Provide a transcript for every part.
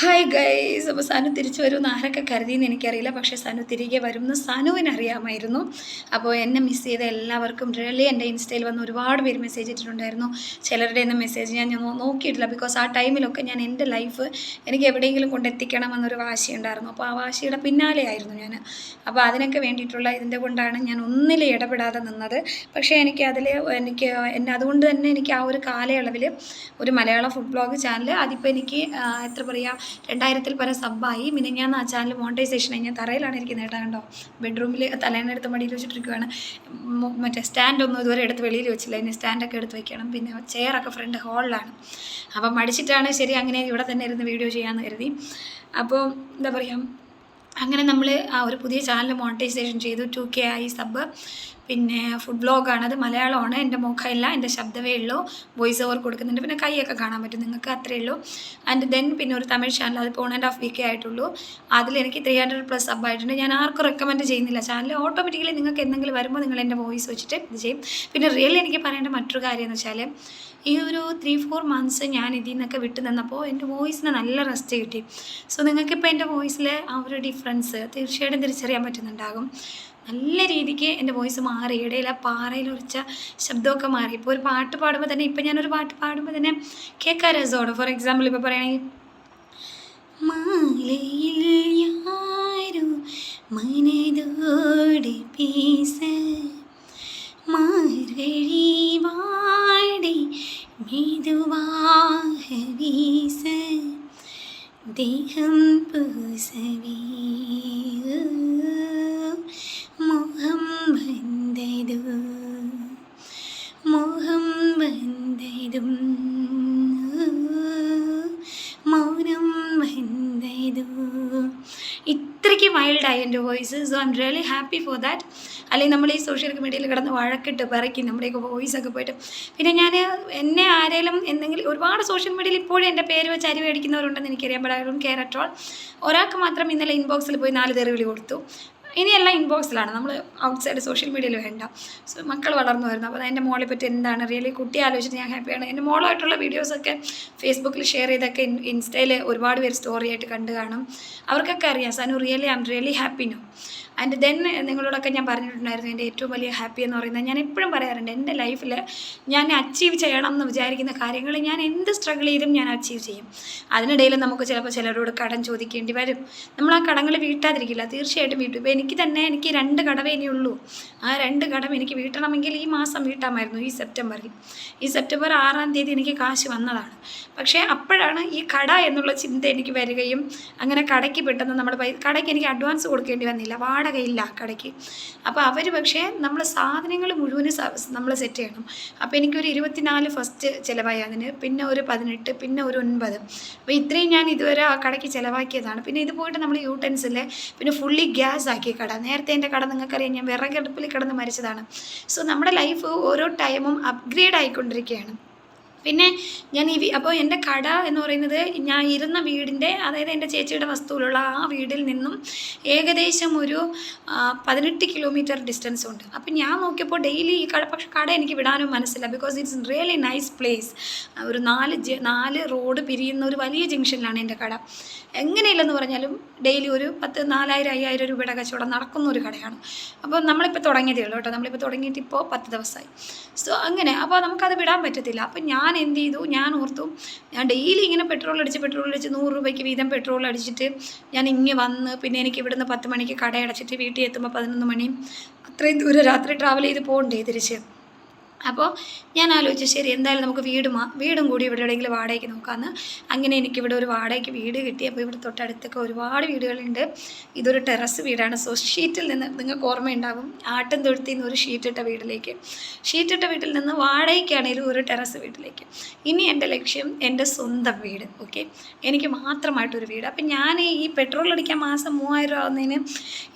Hi guys അപ്പോൾ സനു തിരിച്ചു വരുമെന്ന് ആരൊക്കെ കരുതിയെന്ന് എനിക്കറിയില്ല. പക്ഷേ സനു തിരികെ വരുമെന്ന് സനുവിന് അറിയാമായിരുന്നു. അപ്പോൾ എന്നെ മിസ് ചെയ്ത എല്ലാവർക്കും റിയലി എന്റെ ഇൻസ്റ്റയിൽ വന്ന് ഒരുപാട് പേര് മെസ്സേജ് ഇട്ടിട്ടുണ്ടായിരുന്നു. ചിലരുടെ ഒന്നും മെസ്സേജ് ഞാൻ നോക്കിയിട്ടില്ല. ബിക്കോസ് ആ ടൈമിലൊക്കെ ഞാൻ എന്റെ ലൈഫ് എനിക്ക് എവിടെയെങ്കിലും കൊണ്ടെത്തിക്കണം എന്നൊരു വാശിയുണ്ടായിരുന്നു. അപ്പോൾ ആ വാശിയുടെ പിന്നാലെയായിരുന്നു ഞാൻ. അപ്പോൾ അതിനൊക്കെ വേണ്ടിയിട്ടുള്ള ഇതിന്റെ കൊണ്ടാണ് ഞാൻ ഒന്നിലും ഇടപെടാതെ നിന്നത്. പക്ഷേ എനിക്ക് അതിൽ എനിക്ക് എന്നെ അതുകൊണ്ട് തന്നെ എനിക്ക് ആ ഒരു കാലയളവിൽ ഒരു മലയാള ഫുഡ് ബ്ലോഗ് ചാനൽ അതിപ്പോൾ എനിക്ക് എത്ര പറയുക രണ്ടായിരത്തിൽ പരം സബ്ബായി. ഞാൻ ആ ചാനൽ മോണിറ്റൈസേഷൻ ഞാൻ തറയിലാണ് ഇരിക്കുന്നത് കേട്ടോ. കണ്ടോ? ബെഡ്റൂമിൽ തലേനെടുത്ത് മടിയിൽ വെച്ചിട്ടിരിക്കുകയാണ് മറ്റേ സ്റ്റാൻഡൊന്നും ഇതുവരെ എടുത്ത് വെളിയിൽ വെച്ചില്ല. ഇനി സ്റ്റാൻഡൊക്കെ എടുത്ത് വെക്കണം. പിന്നെ ചെയറൊക്കെ ഫ്രണ്ട് ഹോളിലാണ് അപ്പം മടിച്ചിട്ടാണ് ശരി അങ്ങനെ ഇവിടെ തന്നെ ഇരുന്ന് വീഡിയോ ചെയ്യാമെന്ന് കരുതി. അപ്പോൾ എന്താ പറയുക അങ്ങനെ നമ്മൾ ആ ഒരു പുതിയ ചാനൽ മോണിറ്റൈസേഷൻ ചെയ്തു. ടു കെ ആയി സബ് പിന്നെ ഫുഡ് ബ്ലോഗാണ് അത് മലയാളമാണ്. എന്റെ മുഖമില്ല എന്റെ ശബ്ദമേ ഉള്ളൂ. വോയിസ് ഓവർ കൊടുക്കുന്നുണ്ട്. പിന്നെ കൈയൊക്കെ കാണാൻ പറ്റും. നിങ്ങൾക്ക് അത്രയേ ഉള്ളൂ. ആൻഡ് ദെൻ പിന്നെ ഒരു തമിഴ് ചാനൽ അത് വൺ ആൻഡ് ഹാഫ് വീക്കേ ആയിട്ടുള്ളൂ. അതിൽ എനിക്ക് ത്രീ ഹൺഡ്രഡ് പ്ലസ് സബ് ആയിട്ടുണ്ട്. ഞാൻ ആർക്കും റെക്കമെൻഡ് ചെയ്യുന്നില്ല. ചാനൽ ഓട്ടോമാറ്റിക്കലി നിങ്ങൾക്ക് എന്തെങ്കിലും വരുമ്പോൾ നിങ്ങൾ എന്റെ വോയിസ് വെച്ചിട്ട് ഇത് ചെയ്യും. പിന്നെ റിയലി എനിക്ക് പറയേണ്ട മറ്റൊരു കാര്യം എന്ന് വെച്ചാൽ ഈ ഒരു ത്രീ ഫോർ മന്ത്സ് ഞാൻ ഇതിൽ നിന്നൊക്കെ വിട്ടു നിന്നപ്പോൾ എന്റെ വോയിസിന് നല്ല റെസ്റ്റ് കിട്ടി. സോ നിങ്ങൾക്കിപ്പോൾ എന്റെ വോയിസിലെ ആ ഒരു ഡിഫറൻസ് തീർച്ചയായിട്ടും തിരിച്ചറിയാൻ പറ്റുന്നുണ്ടാകും. നല്ല രീതിക്ക് എന്റെ വോയിസ് മാറി. ഇടയിൽ ആ പാറയിൽ ഉറച്ച ശബ്ദമൊക്കെ മാറി. ഇപ്പോൾ ഒരു പാട്ട് പാടുമ്പോൾ തന്നെ ഇപ്പം ഞാനൊരു പാട്ട് പാടുമ്പോൾ തന്നെ കേൾക്കാൻ രസമാണ്. ഫോർ എക്സാമ്പിൾ ഇപ്പോൾ പറയുകയാണെങ്കിൽ മാലയിൽ മനതോടെ പീസ മാർവഴി മെതുവാഹ വീസ ദേഹം പൂസവേ മോഹം ಬಂದೈದು മോഹം ಬಂದೈದು മൗനം ಬಂದೈದು ഇത്രയ്ക്ക് വൈൽഡായി എന്റെ voice so I'm really happy for that അല്ലെങ്കിൽ നമ്മൾ ഈ സോഷ്യൽ മീഡിയയിൽ കിടന്ന് വഴക്കിട്ട് പറയ്ക്കും നമ്മുടെയൊക്കെ വോയിസൊക്കെ പോയിട്ട്. പിന്നെ ഞാൻ എന്നെ ആരെങ്കിലും എന്തെങ്കിലും ഒരുപാട് സോഷ്യൽ മീഡിയയിൽ ഇപ്പോഴും എന്റെ പേര് വെച്ച് അരി മേടിക്കുന്നവരുണ്ടെന്ന് എനിക്കറിയാൻ ബട്ട് ഐ കെയർ അറ്റ് ഒരാൾക്ക് മാത്രം ഇന്നലെ ഇൻബോക്സിൽ പോയി നാല് തെറിവിളി കൊടുത്തു. ഇനിയെല്ലാം ഇൻബോക്സിലാണ് നമ്മൾ ഔട്ട്സൈഡ് സോഷ്യൽ മീഡിയയിൽ വേണ്ട. സോ മക്കൾ വളർന്നു വരുന്നു. അപ്പോൾ എന്റെ മോളെ പറ്റി എന്താണ്? റിയലി കുട്ടി ആലോചിച്ചിട്ട് ഞാൻ ഹാപ്പിയാണ് എന്റെ മോളായിട്ടുള്ള വീഡിയോസൊക്കെ ഫേസ്ബുക്കിൽ ഷെയർ ചെയ്തൊക്കെ ഇൻ- ഇൻസ്റ്റയിൽ ഒരുപാട് പേര് സ്റ്റോറി ആയിട്ട് കണ്ടു കാണും. അവർക്കൊക്കെ അറിയാം. Sanu really I am really happy no and then നിങ്ങളോടൊക്കെ ഞാൻ പറഞ്ഞിട്ടുണ്ടായിരുന്നു എന്റെ ഏറ്റവും വലിയ ഹാപ്പി എന്ന് പറയുന്നത്. ഞാൻ എപ്പോഴും പറയാറുണ്ട് എന്റെ ലൈഫിൽ ഞാൻ അച്ചീവ് ചെയ്യണം എന്ന് വിചാരിക്കുന്ന കാര്യങ്ങൾ ഞാൻ എന്ത് സ്ട്രഗിൾ ചെയ്തും ഞാൻ അച്ചീവ് ചെയ്യും. അതിനിടയിൽ നമുക്ക് ചിലപ്പോൾ ചിലരോട് കടം ചോദിക്കേണ്ടി വരും. നമ്മൾ ആ കടങ്ങൾ വീട്ടാതിരിക്കില്ല. തീർച്ചയായിട്ടും വീട്ടും. ഇപ്പോൾ എനിക്ക് തന്നെ എനിക്ക് രണ്ട് കടവേ ഇനിയുള്ളൂ ആ രണ്ട് കടം എനിക്ക് വീട്ടണമെങ്കിൽ ഈ മാസം വീട്ടാമായിരുന്നു ഈ സെപ്റ്റംബറിൽ ഈ സെപ്റ്റംബർ ആറാം തീയതി എനിക്ക് കാശ് വന്നതാണ്. പക്ഷേ അപ്പോഴാണ് ഈ കട എന്നുള്ള ചിന്ത എനിക്ക് വരികയും അങ്ങനെ കടയ്ക്ക് പെട്ടെന്ന് നമ്മൾ കടയ്ക്ക് എനിക്ക് അഡ്വാൻസ് കൊടുക്കേണ്ടി വന്നില്ല. വാടകയില്ല ആ കടയ്ക്ക്. അപ്പോൾ അവർ പക്ഷേ നമ്മൾ സാധനങ്ങൾ മുഴുവനും നമ്മൾ സെറ്റ് ചെയ്യണം. അപ്പോൾ എനിക്കൊരു ഇരുപത്തിനാല് ഫസ്റ്റ് ചിലവായി അതിന് പിന്നെ ഒരു പതിനെട്ട് പിന്നെ ഒരു ഒൻപത്. അപ്പോൾ ഇത്രയും ഞാൻ ഇതുവരെ ആ കടയ്ക്ക് ചിലവാക്കിയതാണ്. പിന്നെ ഇത് പോയിട്ട് നമ്മൾ യൂട്ടൻസിൽ പിന്നെ ഫുള്ളി ഗ്യാസ് ആക്കി കട. നേരത്തെ എന്റെ കട നിങ്ങൾക്കറിയാം ഞാൻ വിറകടുപ്പിൽ കിടന്ന് മരിച്ചതാണ്. സോ നമ്മുടെ ലൈഫ് ഓരോ ടൈമും അപ്ഗ്രേഡ് ആയിക്കൊണ്ടിരിക്കുകയാണ്. പിന്നെ ഞാൻ ഈ അപ്പോൾ എന്റെ കട എന്ന് പറയുന്നത് ഞാൻ ഇരുന്ന വീടിന്റെ അതായത് എന്റെ ചേച്ചിയുടെ വസ്തുവിലുള്ള ആ വീടിൽ നിന്നും ഏകദേശം ഒരു പതിനെട്ട് കിലോമീറ്റർ ഡിസ്റ്റൻസ് ഉണ്ട്. അപ്പം ഞാൻ നോക്കിയപ്പോൾ ഡെയിലി ഈ കട പക്ഷെ കട എനിക്ക് വിടാനും മനസ്സില്ല. Because it's really nice place ഒരു നാല് നാല് റോഡ് പിരിയുന്ന ഒരു വലിയ ജംഗ്ഷനിലാണ് എന്റെ കട. എങ്ങനെയില്ലെന്ന് പറഞ്ഞാലും ഡെയിലി ഒരു പത്ത് നാലായിരം അയ്യായിരം രൂപയുടെ കച്ചവടം നടക്കുന്ന ഒരു കടയാണ്. അപ്പോൾ നമ്മളിപ്പോൾ തുടങ്ങിയതേ ഉള്ളൂ കേട്ടോ. നമ്മളിപ്പോൾ തുടങ്ങിയിട്ട് ഇപ്പോൾ പത്ത് ദിവസമായി. സോ അങ്ങനെ. അപ്പോൾ നമുക്കത് വിടാൻ പറ്റത്തില്ല. അപ്പോൾ ഞാൻ എന്ത് ചെയ്തു ഞാൻ ഓർത്തു ഞാൻ ഡെയിലി ഇങ്ങനെ പെട്രോൾ അടിച്ച് പെട്രോൾ അടിച്ച് നൂറ് രൂപയ്ക്ക് വീതം പെട്രോൾ അടിച്ചിട്ട് ഞാൻ ഇങ്ങനെ വന്ന് പിന്നെ എനിക്ക് ഇവിടുന്ന് പത്ത് മണിക്ക് കടയടച്ചിട്ട് വീട്ടിൽ എത്തുമ്പോൾ പതിനൊന്ന് മണി അത്രയും ദൂരം രാത്രി ട്രാവൽ ചെയ്ത് പോകണ്ടേ തിരിച്ച്? അപ്പോൾ ഞാൻ ആലോചിച്ചു ശരി എന്തായാലും നമുക്ക് വീട് മാ വീടും കൂടി ഇവിടെ എവിടെയെങ്കിലും വാടകയ്ക്ക് നോക്കാമെന്ന് അങ്ങനെ എനിക്കിവിടെ ഒരു വാടകയ്ക്ക് വീട് കിട്ടി. അപ്പോൾ ഇവിടെ തൊട്ടടുത്തൊക്കെ ഒരുപാട് വീടുകളുണ്ട്. ഇതൊരു ടെറസ് വീടാണ്. സോ ഷീറ്റിൽ നിന്ന് നിങ്ങൾക്ക് ഓർമ്മയുണ്ടാകും ആട്ടം തൊഴുത്തിൽ നിന്ന് ഒരു ഷീറ്റിട്ട വീട്ടിലേക്ക്. ഷീറ്റിട്ട വീട്ടിൽ നിന്ന് വാടകയ്ക്കാണെങ്കിലും ഒരു ടെറസ് വീട്ടിലേക്ക്. ഇനി എന്റെ ലക്ഷ്യം എന്റെ സ്വന്തം വീട് ഓക്കെ? എനിക്ക് മാത്രമായിട്ടൊരു വീട്. അപ്പം ഞാൻ ഈ പെട്രോൾ അടിക്കാൻ മാസം മൂവായിരം രൂപ ആവുന്നതിന്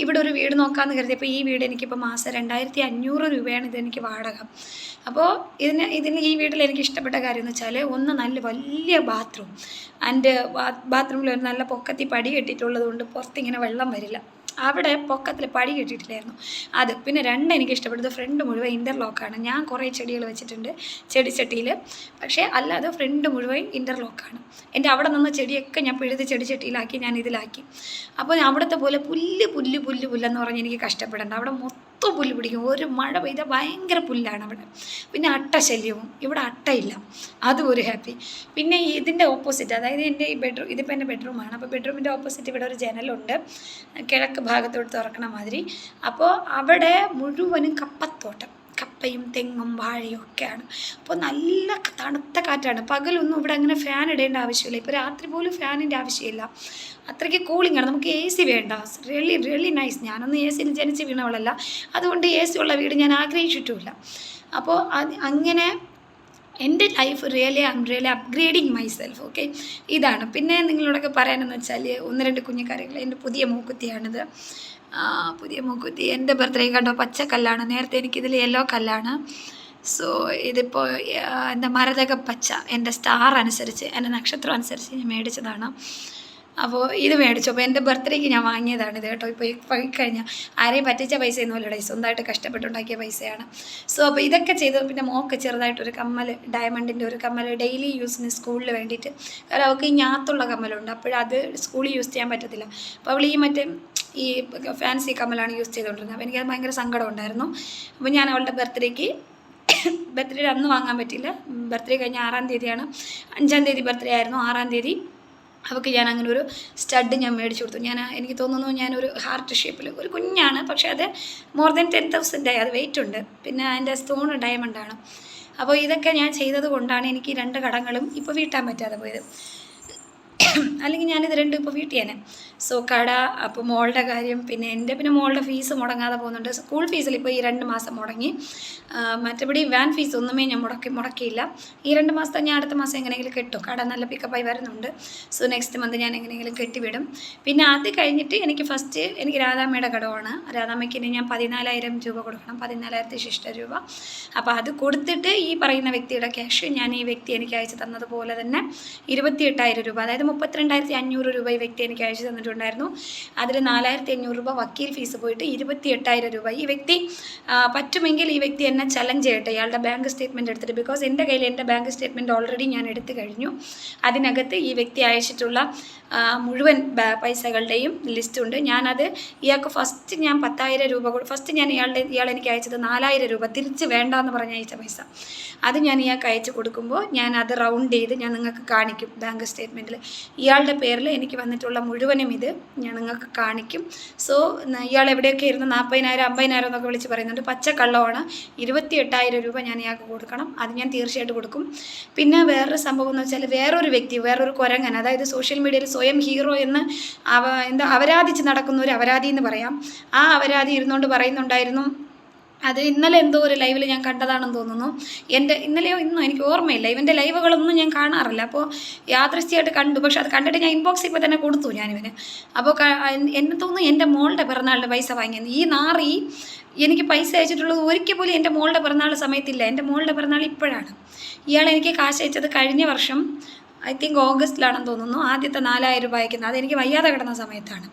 ഇവിടെ ഒരു വീട് നോക്കാമെന്ന് കരുതി. അപ്പോൾ ഈ വീട് എനിക്കിപ്പോൾ മാസം രണ്ടായിരത്തി അഞ്ഞൂറ് രൂപയാണ് ഇതെനിക്ക് വാടക. അപ്പോൾ ഇതിന് ഇതിന് ഈ വീട്ടിൽ എനിക്ക് ഇഷ്ടപ്പെട്ട കാര്യം എന്ന് വെച്ചാൽ ഒന്ന് നല്ല വലിയ ബാത്റൂം ആൻഡ് ബാത്റൂമിൽ ഒരു നല്ല പൊക്കത്തി പടി കെട്ടിയിട്ടുള്ളത് കൊണ്ട് പുറത്തിങ്ങനെ വെള്ളം വരില്ല. അവിടെ പൊക്കത്തിൽ പടി കെട്ടിയിട്ടില്ലായിരുന്നു. അത് പിന്നെ രണ്ട് എനിക്ക് ഇഷ്ടപ്പെട്ടത് ഫ്രണ്ട് മുഴുവൻ ഇന്റർലോക്കാണ് ഞാൻ കുറേ ചെടികൾ വെച്ചിട്ടുണ്ട് ചെടിച്ചട്ടിയിൽ പക്ഷേ അല്ലാതെ ഫ്രണ്ട് മുഴുവൻ ഇന്റർലോക്കാണ് എന്റെ അവിടെ നിന്ന് ചെടിയൊക്കെ ഞാൻ പിഴുത് ചെടിച്ചട്ടിയിലാക്കി ഞാൻ ഇതിലാക്കി. അപ്പോൾ അവിടുത്തെ പോലെ പുല്ല് പുല്ല് പുല്ല് പുല്ലെന്ന് പറഞ്ഞ് എനിക്ക് കഷ്ടപ്പെടേണ്ട. അവിടെ പുല്ല് പിടിക്കും. ഒരു മഴ പെയ്താൽ ഭയങ്കര പുല്ലാണ് അവിടെ. പിന്നെ അട്ട ശല്യവും. ഇവിടെ അട്ടയില്ല. അതും ഒരു ഹാപ്പി പിന്നെ ഇതിന്റെ ഓപ്പോസിറ്റ് അതായത് എന്റെ ഈ ബെഡ്റൂം ഇതിപ്പോൾ എന്റെ ബെഡ്റൂമാണ് അപ്പോൾ ബെഡ്റൂമിന്റെ ഓപ്പോസിറ്റ് ഇവിടെ ഒരു ജനലുണ്ട് കിഴക്ക് ഭാഗത്തോട്ട് തുറക്കണ മാതിരി. അപ്പോൾ അവിടെ മുഴുവനും കപ്പത്തോട്ടം. കപ്പയും തെങ്ങും വാഴയും ഒക്കെയാണ്. അപ്പോൾ നല്ല തണുത്ത കാറ്റാണ്. പകലൊന്നും ഇവിടെ അങ്ങനെ ഫാൻ ഇടേണ്ട ആവശ്യമില്ല. ഇപ്പോൾ രാത്രി പോലും ഫാനിന്റെ ആവശ്യമില്ല. അത്രയ്ക്ക് കൂളിംഗ് ആണ്. നമുക്ക് എ സി വേണ്ട. റിയലി റിയലി നൈസ് ഞാനൊന്നും എ സിയിൽ ജനിച്ച് വീണവളല്ല. അതുകൊണ്ട് എ സി ഉള്ള വീട് ഞാൻ ആഗ്രഹിച്ചിട്ടുമില്ല. അപ്പോൾ അത് അങ്ങനെ എന്റെ life really I am really upgrading myself okay ഇതാണ്. പിന്നെ നിങ്ങളോടൊക്കെ പറയാനെന്ന് വെച്ചാൽ ഒന്ന് രണ്ട് കുഞ്ഞു കാര്യങ്ങൾ എന്റെ പുതിയ മൂക്കുത്തിയാണിത്. പുതിയ മൂക്കുത്തി. എന്റെ ബർത്ത്ഡേ കണ്ടോ? പച്ച കല്ലാണ്. നേരത്തെ എനിക്കിതിൽ യെല്ലോ കല്ലാണ്. സോ ഇതിപ്പോൾ എന്റെ മരതക പച്ച. എന്റെ സ്റ്റാർ അനുസരിച്ച് എന്റെ നക്ഷത്രം അനുസരിച്ച് ഞാൻ മേടിച്ചതാണ്. അപ്പോൾ ഇത് മേടിച്ചു. അപ്പോൾ എന്റെ ബർത്ത്ഡേക്ക് ഞാൻ വാങ്ങിയതാണ് ഇത് കേട്ടോ. ഇപ്പോൾ കഴിഞ്ഞാൽ ആരെയും പറ്റിച്ച പൈസ ഒന്നും അല്ലേ സ്വന്തമായിട്ട് കഷ്ടപ്പെട്ടുണ്ടാക്കിയ പൈസയാണ്. സോ അപ്പോൾ ഇതൊക്കെ ചെയ്ത് പിന്നെ മോക്ക് ചെറുതായിട്ടൊരു കമ്മൽ ഡയമണ്ടിന്റെ ഒരു കമ്മൽ ഡെയിലി യൂസിന് സ്കൂളിൽ വേണ്ടിയിട്ട്. കാരണം അവൾക്ക് ഞാത്തുള്ള കമ്മലുണ്ട്. അപ്പോഴത് സ്കൂളിൽ യൂസ് ചെയ്യാൻ പറ്റത്തില്ല. അപ്പോൾ അവൾ ഈ മറ്റേ ഈ ഫാൻസി കമ്മലാണ് യൂസ് ചെയ്തുകൊണ്ടിരുന്നത് അപ്പോൾ എനിക്കത് ഭയങ്കര സങ്കടം ഉണ്ടായിരുന്നു അപ്പോൾ ഞാൻ അവളുടെ ബർത്ത്ഡേക്ക് ബർത്ത്ഡേ അന്ന് വാങ്ങാൻ പറ്റില്ല ബർത്ത്ഡേ കഴിഞ്ഞ ആറാം തീയതിയാണ്. അഞ്ചാം തീയതി ബർത്ത്ഡേ ആയിരുന്നു ആറാം തീയതി. അവൾക്ക് ഞാൻ അങ്ങനെ ഒരു സ്റ്റഡ് ഞാൻ മേടിച്ചു കൊടുത്തു. ഞാൻ എനിക്ക് തോന്നുന്നു ഞാനൊരു ഹാർട്ട് ഷേപ്പിൽ ഒരു കുഞ്ഞാണ്. പക്ഷേ അത് മോർ ദാൻ ടെൻ തൗസൻഡ് ആയി. അത് വെയിറ്റ് ഉണ്ട്. പിന്നെ അതിന്റെ സ്റ്റോൺ ഡയമണ്ടാണ് അപ്പോൾ ഇതൊക്കെ ഞാൻ ചെയ്തത് കൊണ്ടാണ് എനിക്ക് രണ്ട് കടങ്ങളും ഇപ്പോൾ വീട്ടാൻ പറ്റാതെ പോയത്. അല്ലെങ്കിൽ ഞാനിത് രണ്ടും ഇപ്പോൾ വീട്ടിൽ തന്നെ. സോ കട അപ്പോൾ മോളുടെ കാര്യം പിന്നെ എന്റെ പിന്നെ മോളുടെ ഫീസ് മുടങ്ങാതെ പോകുന്നുണ്ട്. സ്കൂൾ ഫീസിൽ ഇപ്പോൾ ഈ രണ്ട് മാസം മുടങ്ങി. മറ്റേപടി വാൻ ഫീസ് ഒന്നുമേ ഞാൻ മുടക്കി മുടക്കിയില്ല. ഈ രണ്ട് മാസത്തെ ഞാൻ അടുത്ത മാസം എങ്ങനെയെങ്കിലും കെട്ടും. കട നല്ല പിക്കപ്പായി വരുന്നുണ്ട്. സോ നെക്സ്റ്റ് മന്ത് ഞാൻ എങ്ങനെയെങ്കിലും കെട്ടിവിടും. പിന്നെ അത് കഴിഞ്ഞിട്ട് എനിക്ക് ഫസ്റ്റ് എനിക്ക് രാധാമ്മയുടെ കടമാണ് രാധാമ്മയ്ക്ക് ഇനി ഞാൻ പതിനാലായിരം രൂപ കൊടുക്കണം. പതിനാലായിരത്തി ശിഷ്ട രൂപ. അപ്പോൾ അത് കൊടുത്തിട്ട് ഈ പറയുന്ന വ്യക്തിയുടെ ക്യാഷ് ഞാൻ ഈ വ്യക്തി എനിക്ക് അയച്ചു തന്നതുപോലെ തന്നെ ഇരുപത്തി എട്ടായിരം രൂപ. അതായത് മുപ്പത്തിരണ്ടായിരത്തി അഞ്ഞൂറ് രൂപ ഈ വ്യക്തി എനിക്ക് അയച്ചു തന്നിട്ടുണ്ടായിരുന്നു. അതിൽ നാലായിരത്തി അഞ്ഞൂറ് രൂപ വക്കീൽ ഫീസ് പോയിട്ട് ഇരുപത്തി എട്ടായിരം രൂപ. ഈ വ്യക്തി പറ്റുമെങ്കിൽ ഈ വ്യക്തി എന്നെ ചലഞ്ച് ചെയ്യട്ടെ. ഇയാളുടെ ബാങ്ക് സ്റ്റേറ്റ്മെന്റ് എടുത്തിട്ട്. ബിക്കോസ് എന്റെ കയ്യിൽ എന്റെ ബാങ്ക് സ്റ്റേറ്റ്മെന്റ് ഓൾറെഡി ഞാൻ എടുത്തു കഴിഞ്ഞു. അതിനകത്ത് ഈ വ്യക്തി അയച്ചിട്ടുള്ള മുഴുവൻ പൈസകളുടെയും ലിസ്റ്റ് ഉണ്ട്. ഞാനത് ഇയാൾക്ക് ഫസ്റ്റ് ഞാൻ പത്തായിരം രൂപ ഫസ്റ്റ് ഞാൻ ഇയാളുടെ ഇയാൾ എനിക്ക് അയച്ചത് നാലായിരം രൂപ. തിരിച്ച് വേണ്ട എന്ന് പറഞ്ഞ അയച്ച പൈസ. അത് ഞാൻ ഇയാൾക്ക് അയച്ചു കൊടുക്കുമ്പോൾ ഞാൻ അത് റൗണ്ട് ചെയ്ത് ഞാൻ നിങ്ങൾക്ക് കാണിക്കും ബാങ്ക് സ്റ്റേറ്റ്മെന്റിൽ ഇയാളുടെ പേരിൽ എനിക്ക് വന്നിട്ടുള്ള മുഴുവനും ഇത് ഞാൻ നിങ്ങൾക്ക് കാണിക്കും. സോ ഇയാൾ എവിടെയൊക്കെ ഇരുന്ന് നാൽപ്പതിനായിരം അമ്പതിനായിരം എന്നൊക്കെ വിളിച്ച് പറയുന്നുണ്ട്. പച്ചക്കള്ളമാണ്. ഇരുപത്തിയെട്ടായിരം രൂപ ഞാൻ ഇയാൾക്ക് കൊടുക്കണം. അത് ഞാൻ തീർച്ചയായിട്ടും കൊടുക്കും. പിന്നെ വേറൊരു സംഭവം എന്ന് വെച്ചാൽ വേറൊരു വ്യക്തി വേറൊരു കുരങ്ങൻ അതായത് സോഷ്യൽ മീഡിയയിൽ സ്വയം ഹീറോ എന്ന് അവ എന്താ അപരാധിച്ച് നടക്കുന്ന ഒരു അപരാധി എന്ന് പറയാം. ആ അപരാധി ഇരുന്നുകൊണ്ട് പറയുന്നുണ്ടായിരുന്നു അത് ഇന്നലെ എന്തോ ഒരു ലൈവിൽ ഞാൻ കണ്ടതാണെന്ന് തോന്നുന്നു. എന്റെ ഇന്നലെയോ ഇന്നോ എനിക്ക് ഓർമ്മയില്ല. ഇവന്റെ ലൈവുകളൊന്നും ഞാൻ കാണാറില്ല. അപ്പോൾ യാദൃശ്യമായിട്ട് കണ്ടു. പക്ഷെ അത് കണ്ടിട്ട് ഞാൻ ഇൻബോക്സ് ഇപ്പോൾ തന്നെ കൊടുത്തു ഞാനിവന്. അപ്പോൾ എന്നെ തോന്നുന്നു എന്റെ മോളുടെ പിറന്നാളിന്റെ പൈസ വാങ്ങിയത് ഈ നാറി എനിക്ക് പൈസ അയച്ചിട്ടുള്ളത് ഒരിക്കൽ പോലും എന്റെ മോളുടെ പിറന്നാൾ സമയത്തില്ല. എന്റെ മോളുടെ പിറന്നാൾ ഇപ്പോഴാണ്. ഇയാൾ എനിക്ക് കാശ് അയച്ചത് കഴിഞ്ഞ വർഷം ഐ തിങ്ക് ഓഗസ്റ്റിലാണെന്ന് തോന്നുന്നു. ആദ്യത്തെ നാലായിരം രൂപ അയക്കുന്നത് അതെനിക്ക് വയ്യാതെ കിടന്ന സമയത്താണ്.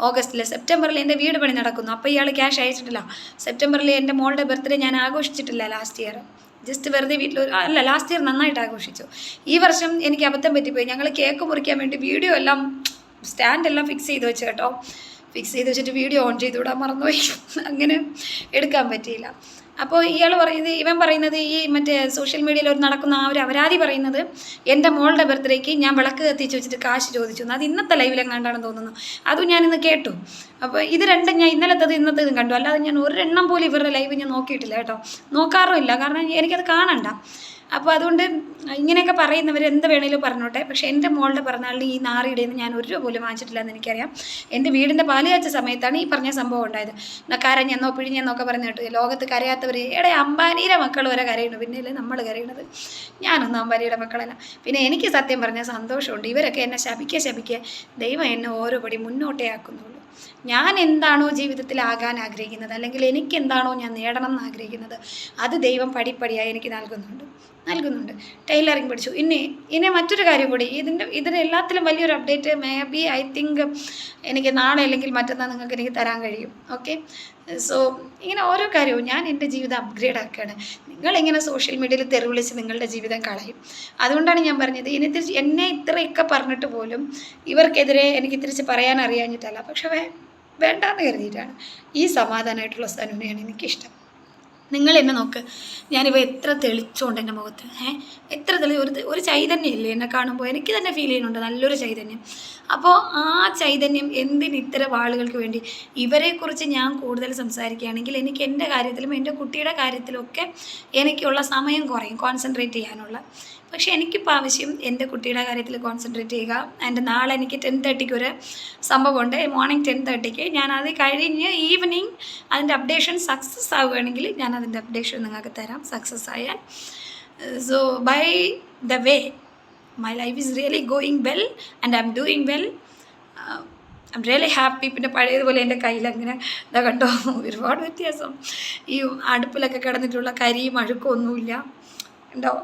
ഓഗസ്റ്റിൽ സെപ്റ്റംബറിൽ എന്റെ വീട് പണി നടക്കുന്നു. അപ്പോൾ ഇയാൾ ക്യാഷ് അയച്ചിട്ടില്ല. സെപ്റ്റംബറിൽ എന്റെ മോളുടെ ബർത്ത്ഡേ ഞാൻ ആഘോഷിച്ചിട്ടില്ല ലാസ്റ്റ് ഇയർ ജസ്റ്റ് വെറുതെ വീട്ടിൽ അല്ല ലാസ്റ്റ് ഇയർ നന്നായിട്ട് ആഘോഷിച്ചു. ഈ വർഷം എനിക്ക് അബദ്ധം പറ്റിപ്പോയി. ഞങ്ങൾ കേക്ക് മുറിക്കാൻ വേണ്ടി വീഡിയോ എല്ലാം സ്റ്റാൻഡെല്ലാം ഫിക്സ് ചെയ്ത് വെച്ച് കേട്ടോ. ഫിക്സ് ചെയ്ത് വെച്ചിട്ട് വീഡിയോ ഓൺ ചെയ്ത് വിടാൻ മറന്നുപോയി. അങ്ങനെ എടുക്കാൻ പറ്റിയില്ല. അപ്പോൾ ഇയാൾ പറയുന്നത് ഇവൻ പറയുന്നത് ഈ മറ്റേ സോഷ്യൽ മീഡിയയിൽ ഒരു നടക്കുന്ന ആ ഒരു അപരാധി പറയുന്നത് എന്റെ മോളുടെ ബർത്ത്ഡേക്ക് ഞാൻ വിളക്ക് കത്തിച്ച് വെച്ചിട്ട് കാശ് ചോദിച്ചു അത് ഇന്നത്തെ ലൈവിലെങ്ങാണ്ടാണെന്ന് തോന്നുന്നു. അതും ഞാനിന്ന് കേട്ടു. അപ്പോൾ ഇത് രണ്ടും ഞാൻ ഇന്നലത്തത് ഇന്നത്തേതും കണ്ടു. അല്ലാതെ ഞാൻ ഒരെണ്ണം പോലും ഇവരുടെ ലൈവ് ഞാൻ നോക്കിയിട്ടില്ല കേട്ടോ. നോക്കാറുമില്ല കാരണം എനിക്കത് കാണണ്ട. അപ്പോൾ അതുകൊണ്ട് ഇങ്ങനെയൊക്കെ പറയുന്നവർ എന്ത് വേണേലും പറഞ്ഞോട്ടെ. പക്ഷേ എന്റെ മോളുടെ പിറന്നാളിന് ഈ നാറിയുടെ ഞാൻ ഒരു രൂപ പോലും വാങ്ങിച്ചിട്ടില്ല എന്ന് എനിക്കറിയാം. എന്റെ വീടിന്റെ പാൽ കാച്ച സമയത്താണ് ഈ പറഞ്ഞ സംഭവം ഉണ്ടായത്. കരഞ്ഞെന്നോ പിഴിഞ്ഞെന്നൊക്കെ പറഞ്ഞു കേട്ടു ലോകത്ത് കരയാത്തവർ എടെ അംബാനിയുടെ മക്കൾ വരെ കരയുന്നു. പിന്നെ അല്ലേ നമ്മൾ കരയണത് ഞാനൊന്നും അംബാനിയുടെ മക്കളല്ല. പിന്നെ എനിക്ക് സത്യം പറഞ്ഞാൽ സന്തോഷമുണ്ട്. ഇവരൊക്കെ എന്നെ ശപിക്കുക ശപിക്കുക ദൈവം എന്നെ ഓരോ പടി മുന്നോട്ടേ ആക്കുന്നുള്ളൂ ഞാൻ എന്താണോ ജീവിതത്തിൽ ആകാൻ ആഗ്രഹിക്കുന്നത് അല്ലെങ്കിൽ എനിക്ക് എന്താണോ ഞാൻ നേടണം എന്ന് ആഗ്രഹിക്കുന്നത് അത് ദൈവം പടിപ്പടിയായി എനിക്ക് നൽകുന്നുണ്ട്. നൽകുന്നുണ്ട്. ടൈലറിങ് പഠിച്ചു. ഇനി ഇനി മറ്റൊരു കാര്യം കൂടി. ഇതിന്റെ ഇതിന് എല്ലാത്തിലും വലിയൊരു update maybe I think എനിക്ക് നാളെ അല്ലെങ്കിൽ മറ്റന്നാൾ നിങ്ങൾക്ക് എനിക്ക് തരാൻ കഴിയും. ഓക്കെ സോ ഇങ്ങനെ ഓരോ കാര്യവും ഞാൻ എന്റെ ജീവിതം അപ്ഗ്രേഡ് ആക്കുകയാണ്. നിങ്ങളിങ്ങനെ സോഷ്യൽ മീഡിയയിൽ തെരുവിളിച്ച് നിങ്ങളുടെ ജീവിതം കളയും. അതുകൊണ്ടാണ് ഞാൻ പറഞ്ഞത് ഇനി തിരിച്ച് എന്നെ ഇത്രയൊക്കെ പറഞ്ഞിട്ട് പോലും ഇവർക്കെതിരെ എനിക്ക് തിരിച്ച് പറയാൻ അറിയാഞ്ഞിട്ടല്ല. പക്ഷെ വേണ്ടാന്ന് കരുതിയിട്ടാണ്. ഈ സമാധാനമായിട്ടുള്ള സനുവിനെയാണ് എനിക്കിഷ്ടം. നിങ്ങൾ എന്നെ നോക്ക്. ഞാനിപ്പോൾ എത്ര തെളിച്ചുകൊണ്ട് എന്റെ മുഖത്ത്. ഏഹ് എത്ര തെളി ഒരു ഒരു ചൈതന്യം ഇല്ലേ എന്നെ കാണുമ്പോൾ എനിക്ക് തന്നെ ഫീൽ ചെയ്യുന്നുണ്ട്. നല്ലൊരു ചൈതന്യം. അപ്പോൾ ആ ചൈതന്യം എന്തിന് ഇത്തരം ആളുകൾക്ക് വേണ്ടി? ഇവരെക്കുറിച്ച് ഞാൻ കൂടുതൽ സംസാരിക്കുകയാണെങ്കിൽ എനിക്ക് എന്റെ കാര്യത്തിലും എന്റെ കുട്ടിയുടെ കാര്യത്തിലും ഒക്കെ എനിക്കുള്ള സമയം കുറയും കോൺസെൻട്രേറ്റ് ചെയ്യാനുള്ള. പക്ഷേ എനിക്കിപ്പോൾ ആവശ്യം എന്റെ കുട്ടിയുടെ കാര്യത്തിൽ കോൺസെൻട്രേറ്റ് ചെയ്യുക. ആൻഡ് നാളെ എനിക്ക് ടെൻ തേർട്ടിക്ക് ഒരു സംഭവമുണ്ട്. മോർണിംഗ് ടെൻ തേർട്ടിക്ക് ഞാൻ അത് കഴിഞ്ഞ് ഈവനിങ് അതിന്റെ അപ്ഡേഷൻ സക്സസ് ആവുകയാണെങ്കിൽ ഞാൻ അതിന്റെ അപ്ഡേഷൻ നിങ്ങൾക്ക് തരാം. സക്സസ് ആയാൽ. So by the way my life is really going well and I am doing well I am really happy പിന്നെ പഴയതുപോലെ എന്റെ കയ്യിൽ അങ്ങനെ ഇതാ കണ്ടോ? ഒരുപാട് വ്യത്യാസം. ഈ അടുപ്പിലൊക്കെ കിടന്നിട്ടുള്ള കരിയും അഴുക്കും ഒന്നുമില്ല. ഉണ്ടോ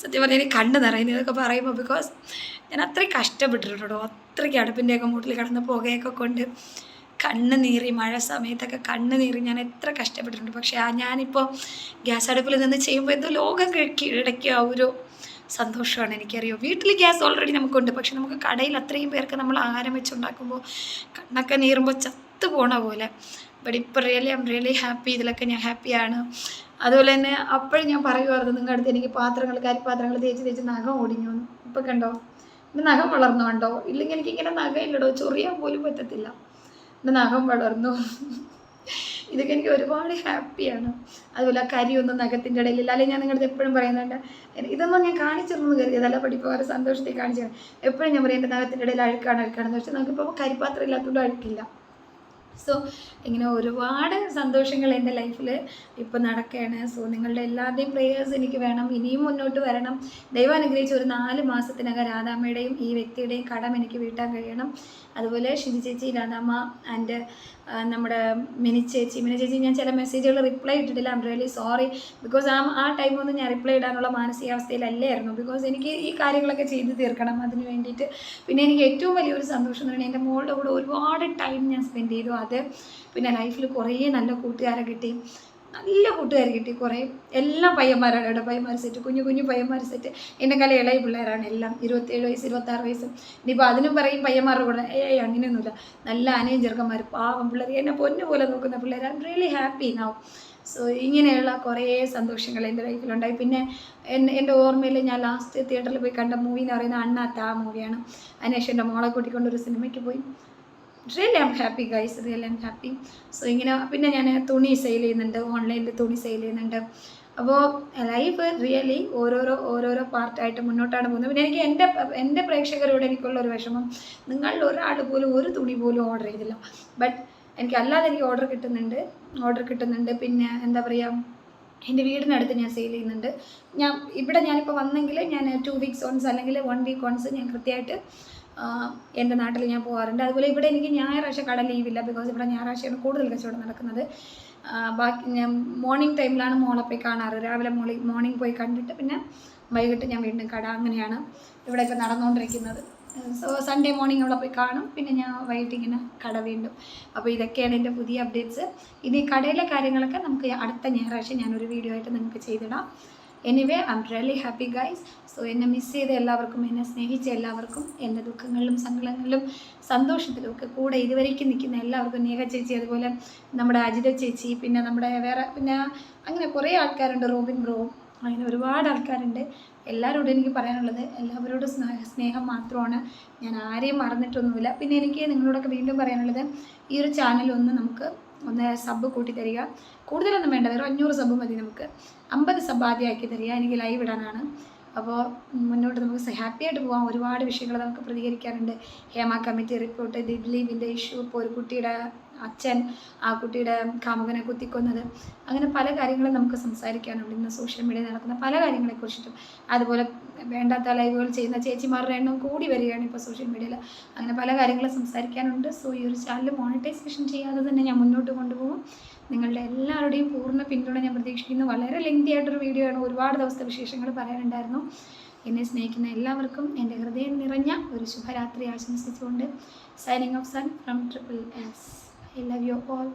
സത്യം പറഞ്ഞാൽ എനിക്ക് കണ്ണ് നിറയുന്നു ഇതൊക്കെ പറയുമ്പോൾ ബിക്കോസ് ഞാൻ അത്രയും കഷ്ടപ്പെട്ടിട്ടുണ്ടോ? അത്രയ്ക്ക് അടുപ്പിന്റെയൊക്കെ മൂട്ടിൽ കിടന്ന് പുകയൊക്കെ കൊണ്ട് കണ്ണ് നീറി മഴ സമയത്തൊക്കെ കണ്ണ് നീറി ഞാൻ എത്ര കഷ്ടപ്പെട്ടിട്ടുണ്ട്. പക്ഷേ ആ ഞാനിപ്പോൾ ഗ്യാസ് അടുപ്പിൽ നിന്ന് ചെയ്യുമ്പോൾ എന്തോ ലോകം കീഴടക്കിയ ആ ഒരു സന്തോഷമാണ് എനിക്കറിയോ. വീട്ടിൽ ഗ്യാസ് ഓൾറെഡി നമുക്കുണ്ട്. പക്ഷെ നമുക്ക് കടയിൽ അത്രയും പേർക്ക് നമ്മൾ ആഹാരം വെച്ചുണ്ടാക്കുമ്പോൾ കണ്ണൊക്കെ നീറുമ്പോൾ ചത്തു പോണ പോലെ. ബട്ട് ഇപ്പോൾ really I am really happy ഇതിലൊക്കെ ഞാൻ ഹാപ്പിയാണ് അതുപോലെ തന്നെ അപ്പോഴും ഞാൻ പറയുമായിരുന്നു നിങ്ങളുടെ അടുത്ത് എനിക്ക് പാത്രങ്ങൾ കരിപ്പാത്രങ്ങൾ തേച്ച് തേച്ച് നഖം ഓടിഞ്ഞു ഇപ്പം കണ്ടോ? എന്റെ നഖം വളർന്നു കണ്ടോ? ഇല്ലെങ്കിൽ എനിക്ക് ഇങ്ങനെ നഖം ഇല്ലടോ ചൊറിയാൻ പോലും പറ്റത്തില്ല. എന്റെ നഖം വളർന്നു. ഇതൊക്കെ എനിക്ക് ഒരുപാട് ഹാപ്പിയാണ് അതുപോലെ കരി ഒന്നും നഖത്തിന്റെ ഇടയിലില്ല അല്ലെങ്കിൽ ഞാൻ നിങ്ങളുടെ എപ്പോഴും പറയുന്നുണ്ട് ഇതൊന്നും ഞാൻ കാണിച്ചിരുന്നു കരുതിയതല്ല പഠിപ്പുകാരെ സന്തോഷത്തിൽ കാണിച്ചു എപ്പോഴും ഞാൻ പറയും എന്റെ നഖത്തിന്റെ ഇടയിൽ അഴുക്കാണ് അഴുക്കാണെന്ന് പക്ഷേ നമുക്കിപ്പോൾ കരിപ്പാത്രം ഇല്ലാത്തതുകൊണ്ട് അഴുക്കില്ല. സോ ഇങ്ങനെ ഒരുപാട് സന്തോഷങ്ങൾ എന്റെ ലൈഫിൽ ഇപ്പോൾ നടക്കുകയാണ് സോ നിങ്ങളുടെ എല്ലാവരുടെയും പ്രേയേഴ്സ് എനിക്ക് വേണം. ഇനിയും മുന്നോട്ട് വരണം. ദൈവം അനുഗ്രഹിച്ച് ഒരു നാല് മാസത്തിനകം രാധാമ്മയുടെയും ഈ വ്യക്തിയുടെയും കടം എനിക്ക് വീട്ടാൻ കഴിയണം. അതുപോലെ ഷിജി ചേച്ചി രാധാമ്മ ആൻഡ് നമ്മുടെ മിനി ചേച്ചി. മിനി ചേച്ചി ഞാൻ ചില മെസ്സേജുകൾ റിപ്ലൈ ഇട്ടിട്ടില്ല. ഐം റിയലി സോറി ബിക്കോസ് ആ ആ ടൈമൊന്നും ഞാൻ റിപ്ലൈ ഇടാനുള്ള മാനസികാവസ്ഥയിലല്ലായിരുന്നു. ബിക്കോസ് എനിക്ക് ഈ കാര്യങ്ങളൊക്കെ ചെയ്ത് തീർക്കണം അതിന് വേണ്ടിയിട്ട്. പിന്നെ എനിക്ക് ഏറ്റവും വലിയൊരു സന്തോഷം എന്ന് പറഞ്ഞാൽ എന്റെ മോളുടെ കൂടെ ഒരുപാട് ടൈം ഞാൻ സ്പെൻഡ് ചെയ്തു. അത് പിന്നെ ലൈഫിൽ കുറേ നല്ല കൂട്ടുകാരെ കിട്ടി. നല്ല കൂട്ടുകാർ കിട്ടി കുറേ. എല്ലാം പയ്യന്മാരാണ് ഇവിടെ പയ്യന്മാർ സെറ്റ് കുഞ്ഞു കുഞ്ഞു പയ്യന്മാർ സെറ്റ് എന്റെ കല ഇളയ പിള്ളേരാണ് എല്ലാം. ഇരുപത്തേഴ് വയസ്സ് ഇരുപത്താറ് വയസ്സ്. ഇനിയിപ്പോൾ അതിനും പറയും പയ്യന്മാരുടെ കൂടെ. ഏയ് അങ്ങനെയൊന്നുമില്ല. നല്ല അനയും ചെറുക്കന്മാർ പാവം പിള്ളേർ എന്നെ പൊന്നു പോലെ നോക്കുന്ന പിള്ളേർ ഐ എം റിയലി ഹാപ്പി നാവും സോ ഇങ്ങനെയുള്ള കുറേ സന്തോഷങ്ങൾ എന്റെ ലൈഫിലുണ്ടായി. പിന്നെ എന്റെ ഓർമ്മയിൽ ഞാൻ ലാസ്റ്റ് തിയേറ്ററിൽ പോയി കണ്ട മൂവി എന്ന് പറയുന്നത് അണ്ണാത്ത ആ മൂവിയാണ് അതിനുശേഷം എന്റെ മോളെ കൂട്ടിക്കൊണ്ട് ഒരു സിനിമയ്ക്ക് പോയി. Really I'm happy guys really I'm happy so ഇങ്ങനെ പിന്നെ ഞാൻ തുണി സെയിൽ ചെയ്യുന്നുണ്ട്. ഓൺലൈനിൽ തുണി സെയിൽ ചെയ്യുന്നുണ്ട്. അപ്പോൾ ലൈഫ് റിയലി ഓരോരോ ഓരോരോ പാർട്ടായിട്ട് മുന്നോട്ടാണ് പോകുന്നത്. പിന്നെ എനിക്ക് എന്റെ എന്റെ പ്രേക്ഷകരോട് എനിക്കുള്ള ഒരു വിഷമം. നിങ്ങളിൽ ഒരാൾ പോലും ഒരു തുണി പോലും ഓർഡർ ചെയ്തില്ല. ബട്ട് എനിക്ക് അല്ലാതെ എനിക്ക് ഓർഡർ കിട്ടുന്നുണ്ട്. ഓർഡർ കിട്ടുന്നുണ്ട്. പിന്നെ എന്താ പറയുക എന്റെ വീടിനടുത്ത് ഞാൻ സെയിൽ ചെയ്യുന്നുണ്ട്. ഞാൻ ഇവിടെ ഞാനിപ്പോൾ വന്നെങ്കിൽ ഞാൻ ടു വീക്സ് ഓൺസ് അല്ലെങ്കിൽ വൺ വീക്ക് ഓൺസ് ഞാൻ കൃത്യമായിട്ട് എന്റെ നാട്ടിൽ ഞാൻ പോകാറുണ്ട് അതുപോലെ ഇവിടെ എനിക്ക് ഞായറാഴ്ച കട ലീവില്ല ബിക്കോസ് ഇവിടെ ഞായറാഴ്ചയാണ് കൂടുതൽ കച്ചവടം നടക്കുന്നത്. ബാക്കി ഞാൻ മോർണിംഗ് ടൈമിലാണ് മോളെ പോയി കാണാറ്. രാവിലെ മോളി മോർണിംഗ് പോയി കണ്ടിട്ട് പിന്നെ വൈകിട്ട് ഞാൻ വീണ്ടും കട അങ്ങനെയാണ് ഇവിടെ ഇപ്പോൾ നടന്നുകൊണ്ടിരിക്കുന്നത്. സോ സൺഡേ മോർണിംഗ് അവിടെ പോയി കാണും. പിന്നെ ഞാൻ വൈകിട്ട് ഇങ്ങനെ കട വീണ്ടും. അപ്പോൾ ഇതൊക്കെയാണ് എന്റെ പുതിയ അപ്ഡേറ്റ്സ് ഇനി കടയിലെ കാര്യങ്ങളൊക്കെ നമുക്ക് അടുത്ത ഞായറാഴ്ച ഞാനൊരു വീഡിയോ ആയിട്ട് നിങ്ങൾക്ക് ചെയ്തിടാം. Anyway I am really happy guys so എന്നെ മിസ് ചെയ്ത എല്ലാവർക്കും എന്നെ സ്നേഹിച്ച എല്ലാവർക്കും എന്റെ ദുഃഖങ്ങളിലും സങ്കടങ്ങളിലും സന്തോഷത്തിലും ഒക്കെ കൂടെ ഇതുവരേക്കും നിൽക്കുന്ന എല്ലാവർക്കും നേഹ ചേച്ചി അതുപോലെ നമ്മുടെ അജിത ചേച്ചി പിന്നെ നമ്മുടെ വേറെ പിന്നെ അങ്ങനെ കുറേ ആൾക്കാരുണ്ട്. റോബിൻ ബ്രോ അങ്ങനെ ഒരുപാട് ആൾക്കാരുണ്ട്. എല്ലാവരോടും എനിക്ക് പറയാനുള്ളത് എല്ലാവരോടും സ്നേഹ സ്നേഹം മാത്രമാണ്. ഞാൻ ആരെയും മറന്നിട്ടൊന്നുമില്ല. പിന്നെ എനിക്ക് നിങ്ങളോടൊക്കെ വീണ്ടും പറയാനുള്ളത് ഈ ഒരു ചാനൽ ഒന്ന് നമുക്ക് ഒന്ന് സബ് കൂട്ടി തരിക. കൂടുതലൊന്നും വേണ്ട വെറും അഞ്ഞൂറ് സബ് മതി നമുക്ക്. അമ്പത് സബ് ആദ്യമാക്കി തരിക എനിക്ക് ലൈവ് ഇടാനാണ്. അപ്പോൾ മുന്നോട്ട് നമുക്ക് ഹാപ്പി ആയിട്ട് പോകാം ഒരുപാട് വിഷയങ്ങൾ നമുക്ക് പ്രതികരിക്കാനുണ്ട്. ഹേമ കമ്മിറ്റി റിപ്പോർട്ട് ദിലീപിന്റെ ഇഷ്യൂ ഇപ്പോൾ ഒരു കുട്ടിയുടെ അച്ഛൻ ആ കുട്ടിയുടെ കാമുകനെ കുത്തിക്കൊന്നത്. അങ്ങനെ പല കാര്യങ്ങളും നമുക്ക് സംസാരിക്കാനുണ്ട്. ഇന്ന് സോഷ്യൽ മീഡിയ നടക്കുന്ന പല കാര്യങ്ങളെക്കുറിച്ചിട്ടും അതുപോലെ വേണ്ടാത്ത ലൈവുകൾ ചെയ്യുന്ന ചേച്ചിമാരുടെ എണ്ണം കൂടി വരികയാണ് ഇപ്പോൾ സോഷ്യൽ മീഡിയയിൽ അങ്ങനെ പല കാര്യങ്ങളും സംസാരിക്കാനുണ്ട്. സോ ഈ ഒരു ചാനൽ മോണിറ്റൈസേഷൻ ചെയ്യാതെ തന്നെ ഞാൻ മുന്നോട്ട് കൊണ്ടുപോകും. നിങ്ങളുടെ എല്ലാവരുടെയും പൂർണ പിന്തുണ ഞാൻ പ്രതീക്ഷിക്കുന്നു. വളരെ ലെങ്തി ആയിട്ടൊരു വീഡിയോ ആണ്. ഒരുപാട് ദിവസത്തെ വിശേഷങ്ങൾ പറയാനുണ്ടായിരുന്നു. എന്നെ സ്നേഹിക്കുന്ന എല്ലാവർക്കും എന്റെ ഹൃദയം നിറഞ്ഞ ഒരു ശുഭരാത്രി ആശംസിച്ചുകൊണ്ട് signing off sun from triple S I love you all